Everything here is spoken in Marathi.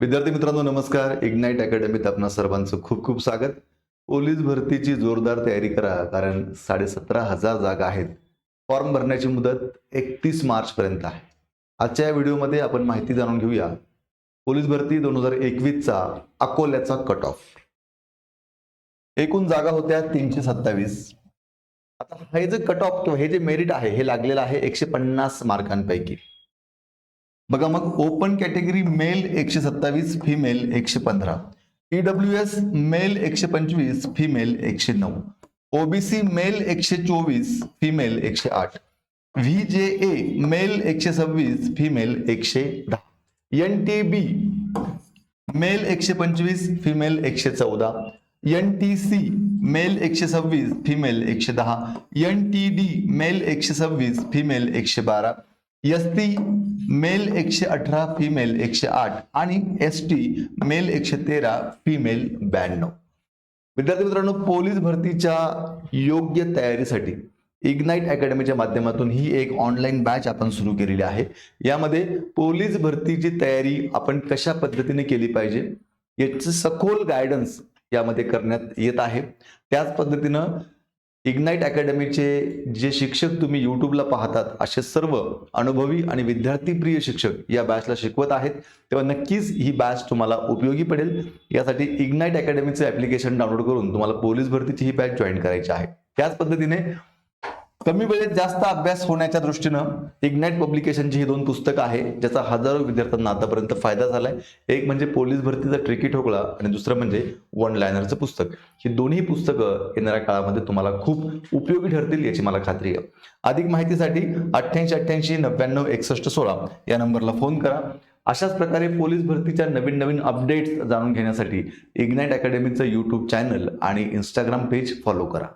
विद्यार्थी मित्रांनो नमस्कार. इग्नाईट अकॅडमीत आपणा सर्वांचं खूप खूप स्वागत. पोलीस भरतीची जोरदार तयारी करा कारण साडेसतरा हजार जागा आहेत. फॉर्म भरण्याची मुदत एकतीस मार्चपर्यंत आहे. आजच्या या व्हिडिओमध्ये आपण माहिती जाणून घेऊया. पोलीस भरती दोन हजार एकवीसचा अकोल्याचा कट ऑफ एकूण जागा होत्या तीनशे सत्तावीस. आता हे जे कट ऑफ किंवा हे जे मेरिट आहे हे लागलेलं आहे एकशे पन्नास मार्कांपैकी. बघा मग ओपन कॅटेगरी मेल एकशे सत्तावीस फिमेल एकशे पंधरा. ईडब्ल्यू एस मेल एकशे पंचवीस फिमेल एकशे नऊ. ओबीसी मेल एकशे चोवीस फिमेल एकशे आठ. व्ही जे ए मेल एकशे सव्वीस फिमेल एकशे दहा. एन टी बी मेल एकशे पंचवीस फिमेल एकशे चौदा. एन टी सी मेल एकशे सव्वीस फिमेल एकशे दहा. एन टी डी मेल एकशे सव्वीस फिमेल एकशे बारा. एस टी मेल एकशे अठरा फिमेल एकशे आठ आणि एस टी मेल एकशे तेरा फिमेल ब्याण्णव. विद्यार्थी मित्रांनो पोलीस भरतीच्या योग्य तयारीसाठी इग्नाईट अकॅडमीच्या माध्यमातून ही एक ऑनलाईन बॅच आपण सुरू केलेली आहे. यामध्ये पोलीस भरतीची तयारी आपण कशा पद्धतीने केली पाहिजे याचं सखोल गायडन्स यामध्ये करण्यात येत आहे. त्याच पद्धतीनं इग्नाईट अकॅडमीचे जे शिक्षक तुम्ही युट्यूबला पाहतात असे सर्व अनुभवी आणि विद्यार्थीप्रिय शिक्षक या बॅचला शिकवत आहेत. तेव्हा नक्कीच ही बॅच तुम्हाला उपयोगी पडेल. यासाठी इग्नाईट अकॅडमीचं ॲप्लिकेशन डाउनलोड करून तुम्हाला पोलीस भरतीची ही बॅच जॉईन करायची आहे. त्याच पद्धतीने कमी वेळेत जास्त अभ्यास होण्याच्या दृष्टीनं इग्नाईट पब्लिकेशनची ही दोन पुस्तकं आहे ज्याचा हजारो विद्यार्थ्यांना आतापर्यंत फायदा झालाय. एक म्हणजे पोलीस भरतीचा ट्रिकी ठोकळा आणि दुसरं म्हणजे वन लायनरचं पुस्तक. ही दोन्ही पुस्तकं येणाऱ्या काळामध्ये तुम्हाला खूप उपयोगी ठरतील याची मला खात्री आहे. अधिक माहितीसाठी अठ्ठ्याऐंशी अठ्ठ्याऐंशी नव्याण्णव एकसष्ट सोळा या नंबरला फोन करा. अशाच प्रकारे पोलीस भरतीच्या नवीन नवीन अपडेट्स जाणून घेण्यासाठी इग्नाईट अकॅडमीचं यूट्यूब चॅनल आणि इंस्टाग्राम पेज फॉलो करा.